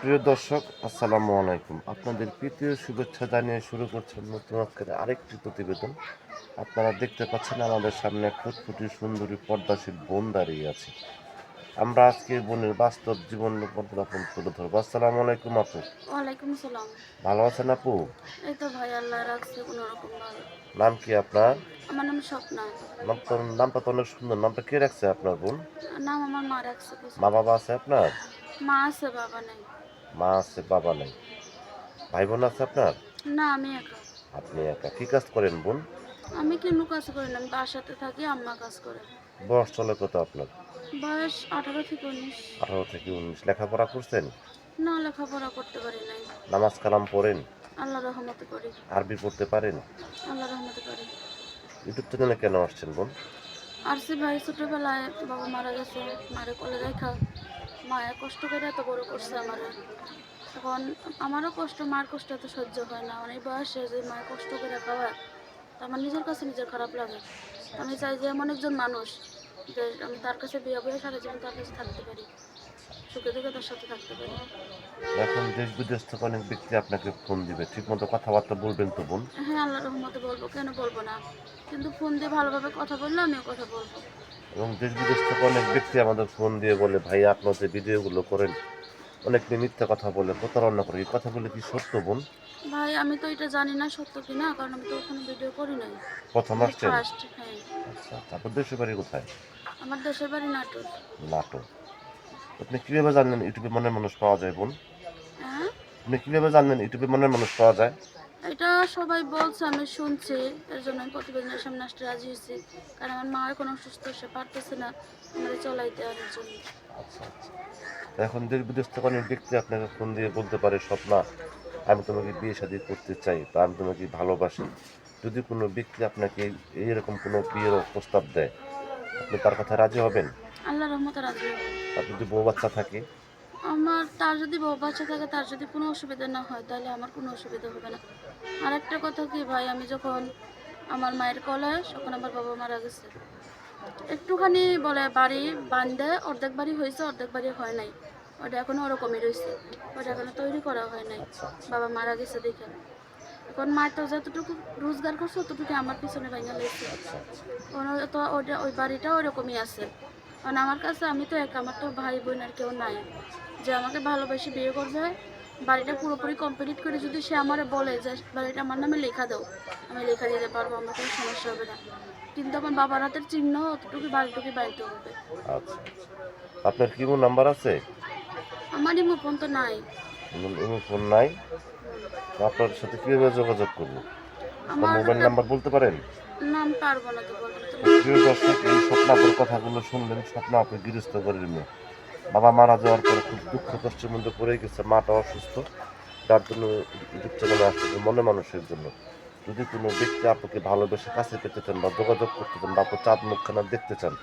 প্রিয় দর্শক আসসালামু আলাইকুম। আপনাদের তৃতীয় শুভেচ্ছা জানিয়ে শুরু করছেন নতুন আজকের আরেকটি প্রতিবেদন। আপনারা দেখতে পাচ্ছেন আমাদের সামনে ফুটফুটি সুন্দরী পর্দাশীল বোন দাঁড়িয়ে আছে। আমরা আজকে বোনের বাস্তব জীবন উপস্থাপন তুলে ধরবো। আসসালামু আলাইকুম আপু। ওয়ালাইকুম সালাম। ভালো আছেন আপু? এই তো ভাই আল্লাহ রাখছে কোনো রকম ভালো নাম কি আপনার? আমার নাম স্বপ্না। নাম তো নামটা তো অনেক সুন্দর। নামটা কে রাখছে আপনার বোন? নাম আমার মা রাখছে। মা বাবা আছে আপনার? মা আছে বাবা নেই। মা আছে বাবা নেই। ভাই বোন আছে আপনার? না আমি একা। আপনি একা। কি কাজ করেন বোন? আমি কিন্তু কাজ করি না আমি বাসাতে থাকি আম্মা কাজ করে। বয়স চলে কত আপনার? বয়স আঠারো থেকে উনিশ। আঠারো থেকে উনিশ। লেখাপড়া করছেন? না লেখাপড়া করতে পারি নাই। নামাজ কালাম পড়েন? আল্লাহ রহমতে করি। আরবি পড়তে পারেন? আল্লাহ রহমতে করি। ইউটিউব চ্যানেলে কেন আসছেন বোন? আর সে ভাই ছোটবেলায় বাবা মারা গেছে, মারে কলে রেখা। মায়ের কষ্ট করে এত বড় করছে আমার। এখন আমারও কষ্ট, মার কষ্ট এত সহ্য হয় না। অনেক বয়সে যে মায়ের কষ্ট করে খাওয়ার তো আমার নিজের কাছে নিজের খারাপ লাগে। আমি চাই যে এমন একজন মানুষ যে আমি তার কাছে বিয়ে বয়ে সারা জীবন তার কাছে থাকতে পারি। সুখে দুঃখে তার সাথে থাকতে পারি। এখন দেশ বিদেশ থেকে অনেক ব্যক্তি আপনাকে ফোন দিবে। ঠিক মতো কথাবার্তা বলবেন তো বোন? হ্যাঁ রহমতে বলব। কেন বলব না? কিন্তু ফোন দিয়ে ভালোভাবে কথা বললে আমিও কথা বলব। এবং দেশ বিদেশ থেকে অনেক ব্যক্তি আমাদের ফোন দিয়ে বলে ভাই আপনার যে ভিডিওগুলো করেন অনেক মিথ্যা কথা বলে প্রতারণা করে। এই কথাগুলো কি সত্য বোন? ভাই আমি তো এটা জানি না সত্য কি না? কারণ আমি তো ওখানে ভিডিও করি নাই। প্রথম আসছেন? ফার্স্ট হ্যাঁ। আচ্ছা তারপর দেশের বাড়ি কোথায়? আমার দেশের বাড়ি নাটক নাটক আপনি কীভাবে জানলেন ইউটিউবে মনের মানুষ পাওয়া যায় বোন? হ্যাঁ? আপনি কীভাবে জানলেন ইউটিউবে মনের মানুষ পাওয়া যায়? এটা সবাই বলছে আমি শুনছি। এর জন্য আমি প্রতিবেদনের সামনে আসতে রাজি হয়েছি। কারণ আমার মা এখন অসুস্থ সে পারতেছে না আমাদের চলাইতে আর জন্য। আচ্ছা আচ্ছা। এখন দেশ বিদেশ থেকে অনেক ব্যক্তি আপনাকে ফোন দিয়ে বলতে পারে স্বপ্না আমি তোমাকে বিয়ে শাদী করতে চাই বা আমি তোমাকে ভালোবাসি। যদি কোনো ব্যক্তি আপনাকে এইরকম কোনো বিয়ের প্রস্তাব দেয় আপনি তার কথা রাজি হবেন? আল্লাহ রহমতে রাজি হব। আর যদি বউ বাচ্চা থাকে? আমার তার যদি বউ বাচ্চা থাকে তার যদি কোনো অসুবিধা না হয় তাহলে আমার কোনো অসুবিধা হবে না। আর একটা কথা কি ভাই আমি যখন আমার মায়ের কলে তখন আমার বাবা মারা গেছে। একটুখানি বলে বাড়ি বান্ধে অর্ধেক বাড়ি হয়েছে অর্ধেক বাড়ি হয় নাই। ওটা এখনও ওরকমই রয়েছে। ওটা এখনও তৈরি করা হয় নাই। আচ্ছা আচ্ছা। বাবা মারা গেছে দেখে। এখন মায়ের তো যতটুকু রোজগার করছে ততটুকু আমার পিছনে ভাঙা লেগেছে। আচ্ছা তো ওটা ওই বাড়িটাও ওরকমই আছে। কারণ আমার কাছে আমি তো এক আমার তো ভাই বোন আর কেউ নাই। যে আমাকে ভালোবেসে বিয়ে করবে বাড়িটা পুরোপুরি কমপ্লিট করে যদি সে আমার বলে যে বাড়িটা আমার নামে লেখা দাও আমি লেখা দিতে পারব আমার কোনো সমস্যা হবে না। কিন্তু আমার বাবার হাতের চিহ্ন অতটুকু বাড়িটুকু বাড়িতে হবে। আচ্ছা আচ্ছা। আপনার কি কোনো নাম্বার আছে? আমারই মুখ তো নাই। ইমো ফোন নাই? আপনার সাথে কীভাবে যোগাযোগ করব? আমার মোবাইল নাম্বার বলতে পারেন? নাম পারব না তো প্রিয় দর্শক এই স্বপ্নাপুর কথাগুলো শুনলেন স্বপ্নাপু গৃহস্থ করে নিল বাবা মারা যাওয়ার পরে খুব দুঃখ কষ্টের মধ্যে পড়ে গেছে মাটা অসুস্থ। তার জন্য ইউটিউব আসছে মনে মানুষের জন্য। যদি কোনো ব্যক্তি আপনাকে ভালোবেসে কাছে পেতে চান বা যোগাযোগ করতে চান বা আপু চাঁদ মুখখানা দেখতে চান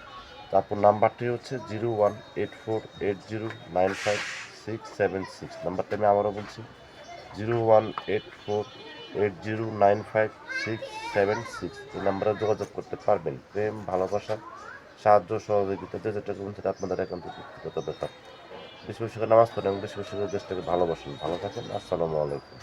তারপর নাম্বারটি হচ্ছে zero one eight four eight zero nine five six seven six. নাম্বারটা আমি আবারও বলছি zero one eight four eight zero nine five six seven six এই নাম্বারে যোগাযোগ করতে পারবেন। প্রেম, ভালোবাসা, সাহায্য, সহযোগিতা যে যেটা করুন সেটা আপনাদের একান্ত ব্যক্তিগত ব্যাপার বেশি নামাজ পড়েন বেশি বেশি দেশটাকে ভালোবাসেন। ভালো থাকেন। আসসালামু আলাইকুম।